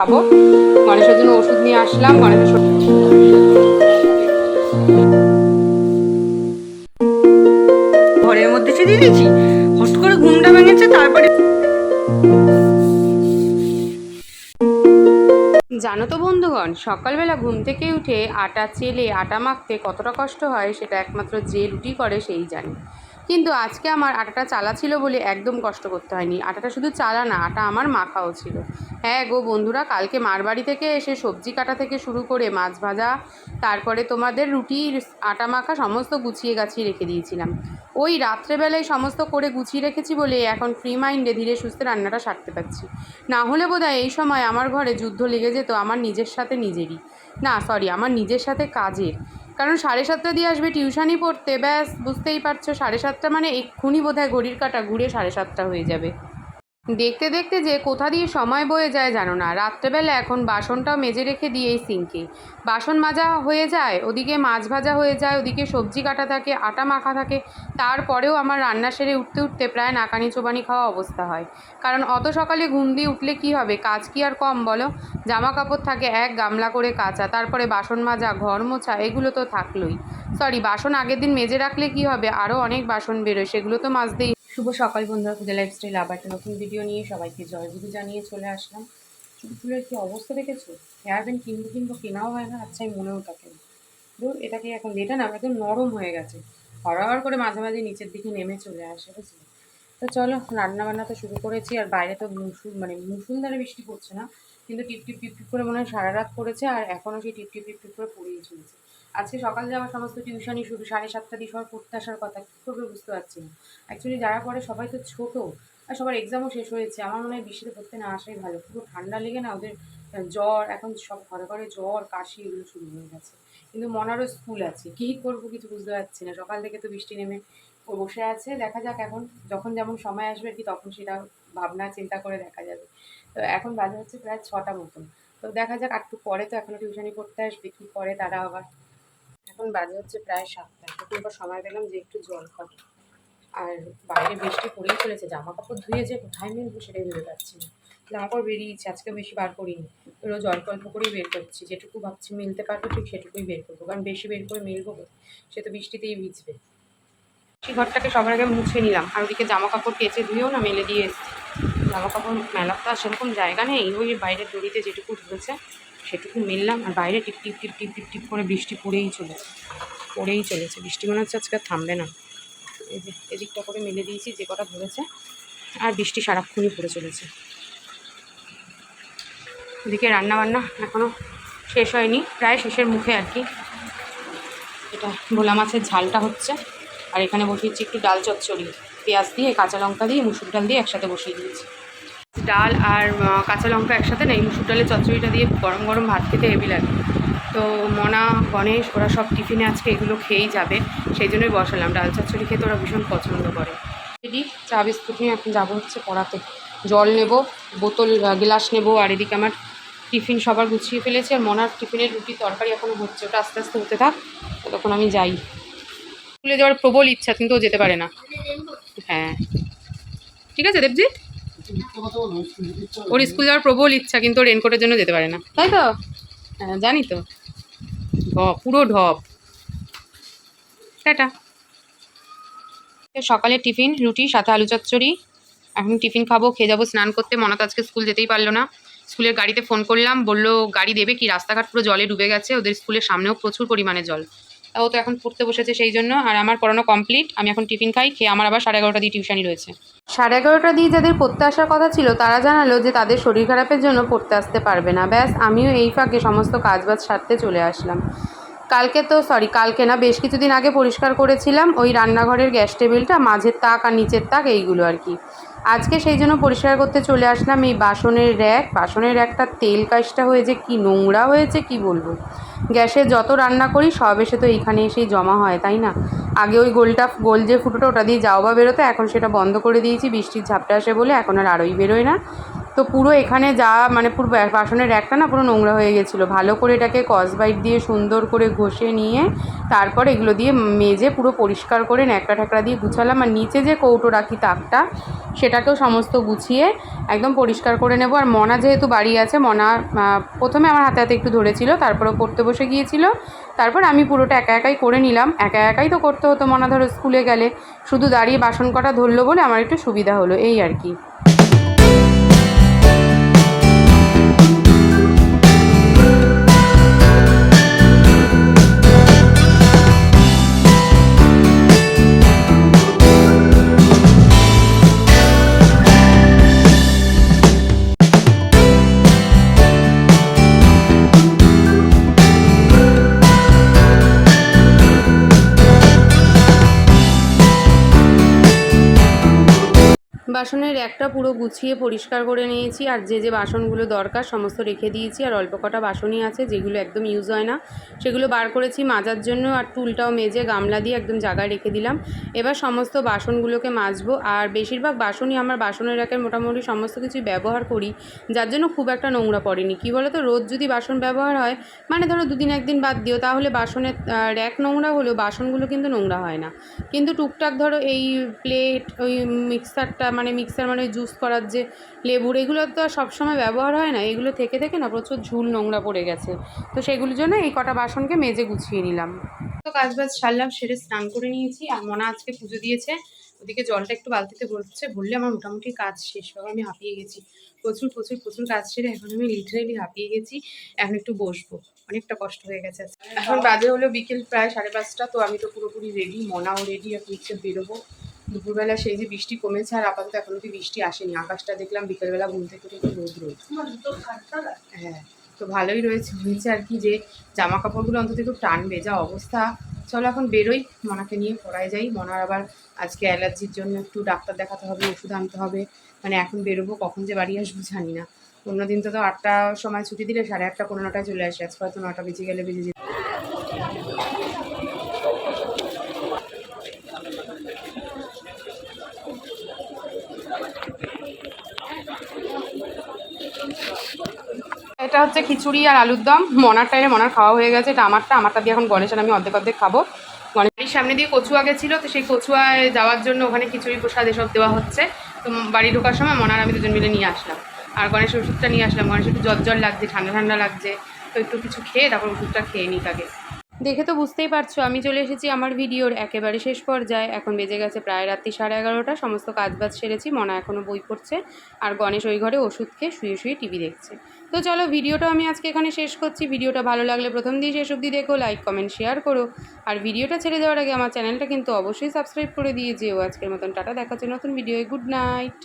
খাব। গণেশের জন্য ওষুধ নিয়ে আসলাম, গণেশের ঘরের মধ্যে ছেড়ে দিয়েছি। হট করে ঘুমটা ভেঙেছে, তারপরে জানো তো বন্ধুগণ, সকালবেলা ঘুম থেকে উঠে আটা চেলে আটা মাখতে কতটা কষ্ট হয়, সেটা একমাত্র যে রুটি করে সেই জানে। কিন্তু আজকে আমার আটাটা চালা ছিল বলে একদম কষ্ট করতে হয়নি। আটাটা শুধু চালা না, আটা আমার মাখাও ছিল। হ্যাঁ গো বন্ধুরা, কালকে মার বাড়ি থেকে এসে সবজি কাটা থেকে শুরু করে মাছ ভাজা, তারপরে তোমাদের রুটির আটা মাখা সমস্ত গুছিয়ে গাছিয়ে রেখে দিয়েছিলাম। ওই রাত্রেবেলায় সমস্ত করে গুছিয়ে রেখেছি বলে এখন ফ্রি মাইন্ডে ধীরে সুস্থে রান্নাটা সারতে পারছি। না হলে বোধহয় এই সময় আমার ঘরে যুদ্ধ লেগে যেত, আমার নিজের সাথে নিজেরই। না সরি আমার নিজের সাথে কাজের। কারণ সাড়ে সাতটা দিয়ে আসবে টিউশানি পড়তে, ব্যাস, বুঝতেই পারছ, সাড়ে সাতটা মানে এক্ষুনি বোধহয় ঘড়ির কাটা, ঘুরে সাড়ে সাতটা হয়ে যাবে। দেখতে দেখতে যে কোথা দিয়ে সময় বয়ে যায় জানো না। রাত্রেবেলা এখন বাসনটাও মেজে রেখে দিয়েই সিঙ্কে বাসন মাজা হয়ে যায়, ওদিকে মাছ ভাজা হয়ে যায়, ওদিকে সবজি কাটা থাকে, আটা মাখা থাকে। তারপরেও আমার রান্না সেরে উঠতে উঠতে প্রায় নাকানি চোবানি খাওয়া অবস্থা হয়। কারণ অত সকালে ঘুম দিয়ে উঠলে কি হবে? কাজ কি আর কম বলো? জামা কাপড় থাকে এক, গামলা করে কাচা, তারপরে বাসন মাজা, ঘর মোছা, এগুলো তো থাকলোই। সরি বাসন আগের দিন মেজে রাখলে কি হবে? আরও অনেক বাসন বেরোয়, সেগুলো তো মাজতেই শুভ সকাল বন্ধুরা পূজা লাইফস্টাইল আবার একটা নতুন ভিডিও নিয়ে সবাইকে জয়গুরু জানিয়ে চলে আসলাম। চুল ফুলের কি অবস্থা দেখেছ? হেয়ার ব্যান্ড কিনবো কিনবো কেনাও হয় না আচ্ছা মনেও থাকে না। ধুর, এটাকে এখন এটা না একদম নরম হয়ে গেছে। হরহর করে মাঝে মাঝে নিচের দিকে নেমে চলে আসে, বুঝলি? তো চলো রান্না বান্না তো শুরু করেছি, আর বাইরে তো মুসুল মানে মুসুলধারে বৃষ্টি পড়ছে না, কিন্তু টিপ টিপ টিপ টিপ করে মনে হয় সারা রাত পড়েছে, আর এখনও সেই টিপ টিপ টিপ টিপ করে পড়িয়ে চলেছে। আজকে সকাল যাওয়া সমস্ত টিউশনই শুরু সাড়ে সাতটা দিয়ে সবার পড়তে আসার কথা, কী করবে বুঝতে পারছি না। অ্যাকচুয়ালি যারা পড়ে সবাই তো ছোটো, আর সবার এক্সামও শেষ হয়েছে। আমার মনে হয় বৃষ্টিতে পড়তে না আসাই ভালো। পুরো ঠান্ডা লেগে না ওদের জ্বর, এখন সব ঘরে ঘরে জ্বর, কাশি এগুলো শুরু হয়ে গেছে। কিন্তু মনারও স্কুল আছে, কী করব কিছু বুঝতে পারছি না। সকাল থেকে তো বৃষ্টি নেমে ও বসে আছে, দেখা যাক এখন যখন যেমন সময় আসবে কি, তখন সেটা ভাবনা, চিন্তা করে দেখা যাবে। তো এখন বাজে হচ্ছে প্রায় ছটা মতন। তো দেখা যাক একটু পরে তো এখনও টিউশনি করতে আসবে, কী করে তারা আবার। এখন বাজে হচ্ছে প্রায় সাতটা। একটু সময় পেলাম যে একটু জল খাব। আর বাইরে বৃষ্টি পড়েই চলেছে, জামা কাপড় ধুয়ে যে কোথায় মিলবো সেটাই ভেবে পাচ্ছি না। জামা কাপড় বেরিয়েছে আজকে বেশি বার করিনি। রোজ অল্প অল্প করেই বের করছি, যেটুকু ভাবছি মিলতে পারব ঠিক সেটুকুই বের করব। কারণ বেশি বের করে মিলবো? সে তো বৃষ্টিতেই ভিজবে। সেই ঘরটাকে সবার আগে মুছে নিলাম। আর ওদিকে জামা কাপড় কেচে ধুয়েও না মেলে দিয়ে এসেছি। জামা কাপড় মেলার তো আর সেরকম জায়গা নেই। ওই বাইরের দড়িতে যেটুকু ধরেছে সেটুকু মিললাম। আর বাইরে টিপ টিপ টিপ টিপ টিপ টিপ করে বৃষ্টি পড়েই চলেছে পড়েই চলেছে। বৃষ্টি মনে হচ্ছে আজকে থামবে না। এই যে, এদিকটা করে মেলে দিয়েছি, যে কটা ধরেছে। আর বৃষ্টি সারাক্ষণই পড়ে চলেছে। এদিকে রান্নাবান্না এখনও শেষ হয়নি। প্রায় শেষের মুখে আর কি। এটা ভোলা মাছের ঝালটা হচ্ছে। আর এখানে বসিয়েছি একটু ডাল চচ্চড়ি। পেঁয়াজ দিয়ে, কাঁচা লঙ্কা দিয়ে, মুসুর ডাল দিয়ে একসাথে বসিয়ে দিয়েছি। ডাল আর কাঁচা লঙ্কা একসাথে নেই। মুসুর ডালের চচ্চড়িটা দিয়ে গরম গরম ভাত খেতে হেভি লাগে। তো মনা, গণেশ, ওরা সব টিফিনে আজকে এগুলো খেয়েই যাবে। সেই জন্যই বসালাম। ডাল চচ্চড়ি খেতে ওরা ভীষণ পছন্দ করে। রেডি? চা, বিস্কুট নিয়ে এখন যাব হচ্ছে পড়াতে জল নেব, বোতল গ্লাস নেব, আর এদিকে আমার টিফিন সবার গুছিয়ে ফেলেছে। আর মনার টিফিনের রুটি তরকারি এখনও হচ্ছে। ওটা আস্তে আস্তে হতে থাক তখন আমি যাই। স্কুলে যাওয়ার প্রবল ইচ্ছা, কিন্তু ও যেতে পারে না। হ্যাঁ। ঠিক আছে, দেবজিৎ? ওর স্কুল যাওয়ার প্রবল ইচ্ছা, কিন্তু রেনকোটের জন্য যেতে পারে না। তাই তো? হ্যাঁ জানি তো। ঢপ, পুরো ঢপ। টাটা। সকালে টিফিন, রুটি, সাথে আলু চচ্চড়ি। এখন টিফিন খাব, খেয়ে যাব, স্নান করতে। মনত আজকে স্কুল যেতেই পারল না। স্কুলের গাড়িতে ফোন করলাম, বলল, গাড়ি দেবে কি? রাস্তাঘাট পুরো জলে ডুবে গেছে। ওদের স্কুলের সামনেও প্রচুর পরিমাণে জল। ও তো এখন পড়তে বসেছে সেই জন্য, আর আমার পড়ানো কমপ্লিট আমি এখন টিফিন খাই, খেয়ে আমার আবার সাড়ে এগারোটা দিয়ে টিউশনই রয়েছে। সাড়ে এগারোটা দিয়ে যাদের পড়তে আসার কথা ছিল, তারা জানালো যে তাদের শরীর খারাপের জন্য পড়তে আসতে পারবে না। ব্যাস, আমিও এই ফাঁকে সমস্ত কাজবাজ সারতে চলে আসলাম। কালকে তো সরি কালকে না, বেশ কিছুদিন আগে পরিষ্কার করেছিলাম ওই রান্নাঘরের গ্যাস টেবিলটা, মাঝের তাক আর নিচের তাক, এইগুলো আর কি। আজকে সেই জন্য পরিষ্কার করতে চলে আসলাম এই বাসনের র্যাক। বাসনের র্যাকটা তেল কাজটা হয়েছে, কি নোংরা হয়েছে, কি বলব? গ্যাসে যত রান্না করি, সব এসে তো এইখানে এসেই জমা হয়, তাই না? আগে ওই গোলটা, গোল যে ফুটোটা ওটা দিয়ে যাওয়া বেরোতো, এখন সেটা বন্ধ করে দিয়েছি, বৃষ্টির ঝাপটা আসে বলে এখন আর আরোই বেরোয় না। তো পুরো এখানে যা মানে পুরো বাসনের র্যাকটা না পুরো নোংরা হয়ে গেছিল। ভালো করে এটাকে কসবাইট দিয়ে সুন্দর করে ঘষে নিয়ে তারপর এগুলো দিয়ে মেজে পুরো পরিষ্কার করে ন্যাকড়া ট্যাকড়া দিয়ে গুছালাম। আর নিচে যে কৌটো রাখি তাকটা, সেটাকেও সমস্ত গুছিয়ে একদম পরিষ্কার করে নেব। আর মনা যেহেতু বাড়ি আছে, মনা প্রথমে আমার হাতে হাতে একটু ধরেছিল তারপরে পড়তে বসে গিয়েছিল। তারপর আমি পুরোটা একা একাই করে নিলাম। একা একাই তো করতে হতো মনা ধরো স্কুলে গেলে। শুধু দাঁড়িয়ে বাসন কটা ধরলো বলে আমার একটু সুবিধা হলো, এই আর কি। বাসনের একটা পুরো গুছিয়ে পরিষ্কার করে নিয়েছি আর যে যে বাসনগুলো দরকার সমস্ত রেখে দিয়েছি আর অল্প কটা বাসনই আছে যেগুলো একদম ইউজ হয় না। সেগুলো বার করেছি মাজার জন্য আর টুলটাও মেজে গামলা দিয়ে একদম জায়গায় রেখে দিলাম। এবার সমস্ত বাসনগুলোকে মাজবো আর বেশিরভাগ বাসনই আমার বাসনের র্যাকের মোটামুটি সমস্ত কিছুই ব্যবহার করি, যার জন্য খুব একটা নোংরা পড়েনি। কী বলো তো রোজ যদি বাসন ব্যবহার হয় মানে ধরো দুদিন একদিন বাদ দিও, তাহলে বাসনের র্যাক নোংরা হলেও বাসনগুলো কিন্তু নোংরা হয় না। কিন্তু টুকটাক ধরো এই প্লেট ওই মিক্সারটা মানে মিক্সার মানে জুস করার যে লেবুর, এগুলো তো আর সবসময় ব্যবহার হয় না। এগুলো থেকে থেকে না প্রচুর ঝুল নোংরা পড়ে গেছে। তো সেগুলোর জন্য এই কটা বাসনকে মেজে গুছিয়ে নিলাম। তো কাজ বাজ সারলাম, সেরে স্নান করে নিয়েছি। আর মনা আজকে পুজো দিয়েছে। ওদিকে জলটা একটু বালতিতে ভরছে, ভরলে আমার মোটামুটি কাজ শেষ। হবে আমি হাঁপিয়ে গেছি। প্রচুর প্রচুর প্রচুর কাজ সেরে এখন আমি লিটারেলি হাঁপিয়ে গেছি। এখন একটু বসবো। অনেকটা কষ্ট হয়ে গেছে এখন বাজে হলো বিকেল প্রায় সাড়ে পাঁচটা। তো আমি তো পুরোপুরি রেডি মনাও রেডি এখন হচ্ছে বেরোবো। দুপুরবেলা সেই যে বৃষ্টি কমেছে আর আপাতত এখন অব্দি বৃষ্টি আসেনি। আকাশটা দেখলাম বিকেলবেলা ঘুম থেকে একটু রোদ রোদ হ্যাঁ তো ভালোই রয়েছে। হয়েছে আর কি যে জামা কাপড়গুলো অন্তত একটু টানবে যা অবস্থা। চলো এখন বেরোই মনাকে নিয়ে পড়ায় যাই। মনার আবার আজকে অ্যালার্জির জন্য একটু ডাক্তার দেখাতে হবে ওষুধ আনতে হবে। মানে এখন বেরোবো কখন যে বাড়ি আসব জানি না। অন্যদিন তো তো আটটার সময় ছুটি দিলে সাড়ে আটটা পনেরো নটায় চলে আসে। আজকে হয়তো নটা বেজে গেলে বেজে যেত। এটা হচ্ছে খিচুড়ি আর আলুর দম। মনার টাইমে মনার খাওয়া হয়ে গেছে। এটা আমারটা আমারটা দিয়ে এখন গণেশ আমি অর্ধেক অর্ধেক খাব। গণেশের সামনে দিয়ে কচুয়া গেছিল, তো সেই কচুয়ায় যাওয়ার জন্য ওখানে খিচুড়ি প্রসাদ এসব দেওয়া হচ্ছে। তো বাড়ি ঢোকার সময় মনার আমি দুজন মিলে নিয়ে আসলাম। আর গণেশ ওষুধটা নিয়ে আসলাম। গণেশ একটু জ্বর জ্বর লাগছে, ঠান্ডা ঠান্ডা লাগছে। তো একটু কিছু খেয়ে তারপর ওষুধটা খেয়ে নিই তাকে। দেখে তো বুঝতেই পারছ, আমি চলে এসেছি আমার ভিডিওর একেবারে শেষ পর্যায়ে। এখন বেজে গেছে প্রায় রাত্রি সাড়ে এগারোটা, সমস্ত কাজবাজ সেরেছি, মনা এখনও বই পড়ছে। আর গণেশ ওই ঘরে ওষুধ খেয়ে শুয়ে শুয়ে টিভি দেখছে। তো চলো ভিডিওটা আমি আজকে এখানে শেষ করছি। ভিডিওটা ভালো লাগলে প্রথম দিয়ে শেষ অবধি দেখো লাইক কমেন্ট শেয়ার করো। আর ভিডিওটা ছেড়ে দেওয়ার আগে আমার চ্যানেলটা কিন্তু অবশ্যই সাবস্ক্রাইব করে দিয়ে যেও আজকের মতন, টাটা দেখাচ্ছে নতুন ভিডিও গুড নাইট